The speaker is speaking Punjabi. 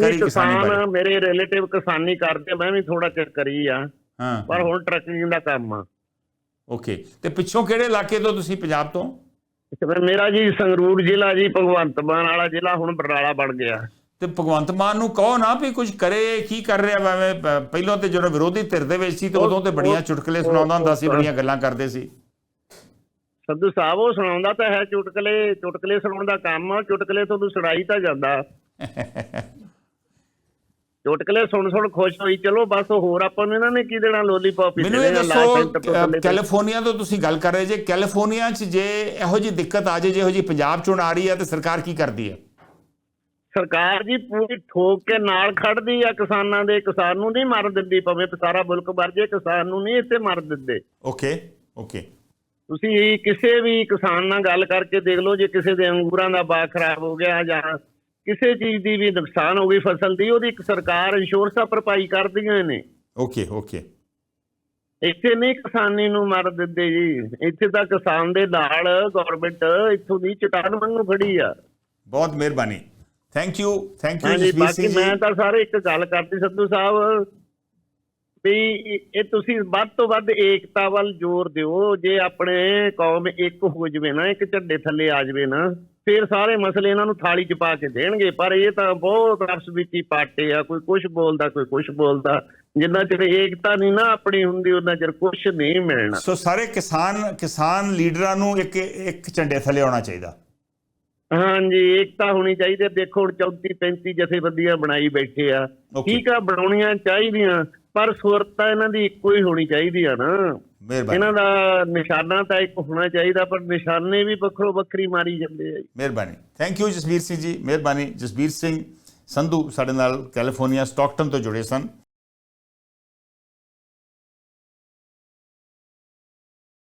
ਜਾਣਕਾਰੀ ਕਿਸਾਨੀ ਬਾਰੇ। ਮੇਰੇ ਰਿਲੇਟਿਵ ਕਿਸਾਨੀ ਕਰਦੇ ਮੈਂ ਵੀ ਥੋੜਾ ਚਿਰ ਕਰੀ ਆ। ਹਾਂ। ਪਰ ਹੁਣ ਟਰੱਕਿੰਗ ਦਾ ਕੰਮ ਆ। ਓਕੇ ਤੇ ਪਿੱਛੋਂ ਕਿਹੜੇ ਇਲਾਕੇ ਤੋਂ ਤੁਸੀਂ? ਪੰਜਾਬ ਤੋਂ? ਮੇਰਾ ਜੀ ਸੰਗਰੂਰ ਜ਼ਿਲ੍ਹਾ ਜੀ ਭਗਵੰਤ ਮਾਨ ਵਾਲਾ ਜ਼ਿਲ੍ਹਾ ਹੁਣ ਬਰਨਾਲਾ ਬਣ ਗਿਆ। ਤੇ ਭਗਵੰਤ ਮਾਨ ਨੂੰ ਕਹੋ ਨਾ ਵੀ ਕੁਝ ਕਰੇ ਕੀ ਕਰ ਰਿਹਾ ਪ- ਪਹਿਲਾਂ ਤੇ ਜਦੋਂ ਵਿਰੋਧੀ ਧਿਰ ਦੇ ਵਿੱਚ ਸੀ ਤੇ ਉਦੋਂ ਤੇ ਬੜੀਆਂ ਚੁਟਕਲੇ ਸੁਣਾਉਂਦਾ ਹੁੰਦਾ ਸੀ ਬੜੀਆਂ ਗੱਲਾਂ ਕਰਦੇ ਸੀ। ਸੰਧੂ ਸਾਹਿਬ ਉਹ ਸੁਣਾਉਂਦਾ ਤਾਂ ਹੈ ਚੁਟਕਲੇ ਚੁਟਕਲੇ ਸੁਣਾਉਣ ਦਾ ਕੰਮ ਆ ਚੁਟਕਲੇ ਤੁਹਾਨੂੰ ਸੁਣਾਈ ਤਾਂ ਜਾਂਦਾ। ਚੁਟਕਲੇ ਸੁਣ ਸੁਣ ਖੁਸ਼ ਹੋਈ ਚਲੋ ਬਸ ਹੋਰ ਆਪਾਂ ਨੂੰ ਇਹਨਾਂ ਨੇ ਕੀ ਦੇਣਾ ਲੋਲੀਪੌਪ ਹੀ ਮੈਨੂੰ ਇਹ ਦੱਸੋ। ਕੈਲੀਫੋਰਨੀਆ ਤੋਂ ਤੁਸੀਂ ਗੱਲ ਕਰ ਰਹੇ ਜੇ ਕੈਲੀਫੋਰਨੀਆ 'ਚ ਜੇ ਇਹੋ ਜੀ ਦਿੱਕਤ ਆ ਜੇ ਜਿਹੋ ਜੀ ਪੰਜਾਬ 'ਚੋਂ ਆ ਰਹੀ ਹੈ ਤੇ ਸਰਕਾਰ ਕੀ ਕਰਦੀ ਹੈ ਸਰਕਾਰ ਜੀ ਪੂਰੀ ਠੋਕ ਕੇ ਨਾਲ ਖੜਦੀ ਆ ਕਿਸਾਨਾਂ ਦੇ ਕਿਸਾਨ ਨੂੰ ਨਹੀਂ ਮਰ ਦਿੰਦੀ ਭਾਵੇਂ ਸਾਰਾ ਮੁਲਕ ਮਰ ਜੇ ਕਿਸਾਨ ਨੂੰ ਨਹੀਂ ਇੱਥੇ ਮਰ ਦਿੰਦੇ। ਓਕੇ ਓਕੇ ਤੁਸੀਂ ਕਿਸੇ ਵੀ ਕਿਸਾਨ ਨਾਲ ਗੱਲ ਕਰਕੇ ਦੇਖ ਲਓ ਜੇ ਕਿਸੇ ਦੇ ਅੰਗੂਰਾਂ ਦਾ ਬਾਗ ਖਰਾਬ ਹੋ ਗਿਆ ਜਾਂ ਕਿਸੇ ਚੀਜ਼ ਦੀ ਵੀ ਨੁਕਸਾਨ ਹੋ ਗਈ ਫਸਲ ਦੀ ਉਹਦੀ ਇੱਕ ਸਰਕਾਰ ਇੰਸ਼ੋਰੈਂਸ ਭਰਪਾਈ ਕਰਦੀਆਂ ਨੇ। Okay okay. ਇੱਥੇ ਨਹੀਂ ਕਿਸਾਨੀ ਨੂੰ ਮਰ ਦਿੰਦੇ ਜੀ। ਇੱਥੇ ਤਾਂ ਕਿਸਾਨ ਦੇ ਨਾਲ ਗਵਰਨਮੈਂਟ ਇੱਥੋਂ ਦੀ ਚਟਾਨ ਵਾਂਗੂ ਖੜੀ ਆ। ਬਹੁਤ ਮਿਹਰਬਾਨੀ। Thank you thank you Singh ਬਾਕੀ ਜੀ। ਮੈਂ ਤਾਂ ਸਾਰੇ ਇੱਕ ਗੱਲ ਕਰਦੀ ਸੰਧੂ ਸਾਹਿਬ ਵੀ ਇਹ ਤੁਸੀਂ ਵੱਧ ਤੋਂ ਵੱਧ ਏਕਤਾ ਵੱਲ ਜ਼ੋਰ ਦਿਓ। ਜੇ ਆਪਣੇ ਕੌਮ ਇੱਕ ਹੋ ਜਵੇ ਨਾ ਇੱਕ ਝੰਡੇ ਥੱਲੇ ਆ ਜਵੇ ਨਾ ਫਿਰ ਸਾਰੇ ਮਸਲੇ ਇਹਨਾਂ ਨੂੰ ਥਾਲੀ 'ਚ ਪਾ ਕੇ ਦੇਣਗੇ। ਪਰ ਇਹ ਤਾਂ ਬਹੁਤ ਆਪਸ ਵਿੱਚ ਹੀ ਪਾਟੇ ਆ ਕੋਈ ਕੁਝ ਬੋਲਦਾ ਕੋਈ ਕੁਝ ਬੋਲਦਾ। ਜਿੰਨਾ ਚਿਰ ਏਕਤਾ ਨਹੀਂ ਨਾ ਆਪਣੀ ਹੁੰਦੀ ਉਹਨਾਂ ਚਿਰ ਕੁਝ ਨਹੀਂ ਮਿਲਣਾ। ਸੋ ਸਾਰੇ ਕਿਸਾਨ ਕਿਸਾਨ ਲੀਡਰਾਂ ਨੂੰ ਇੱਕ ਇੱਕ ਝੰਡੇ ਥੱਲੇ ਆਉਣਾ ਚਾਹੀਦਾ। ਹਾਂਜੀ ਏਕਤਾ ਹੋਣੀ ਚਾਹੀਦੀ। ਦੇਖੋ ਹੁਣ 34 35 ਜਥੇਬੰਦੀਆਂ ਬਣਾਈ ਬੈਠੇ ਆ. ਠੀਕ ਆ ਬਣਾਉਣੀਆਂ ਚਾਹੀਦੀਆਂ। ਪਰ ਸੁਰਤ ਤਾਂ ਇਹਨਾਂ ਦੀ ਇੱਕੋ ਹੀ ਹੋਣੀ ਚਾਹੀਦੀ ਆ ਨਾ। ਮਿਹਰਬਾਨੀ। ਇਹਨਾਂ ਦਾ ਨਿਸ਼ਾਨਾ ਤਾਂ ਇੱਕ ਹੋਣਾ ਚਾਹੀਦਾ ਪਰ ਨਿਸ਼ਾਨੇ ਵੀ ਵੱਖਰੋ ਵੱਖਰੀ ਮਾਰੀ ਜਾਂਦੇ ਆ। ਮਿਹਰਬਾਨੀ। ਥੈਂਕ ਯੂ ਜਸਬੀਰ ਸਿੰਘ ਜੀ ਮਿਹਰਬਾਨੀ। ਜਸਬੀਰ ਸਿੰਘ ਸੰਧੂ ਸਾਡੇ ਨਾਲ ਕੈਲੀਫੋਰਨੀਆ ਸਟਾਕਟਨ ਤੋਂ ਜੁੜੇ ਸਨ।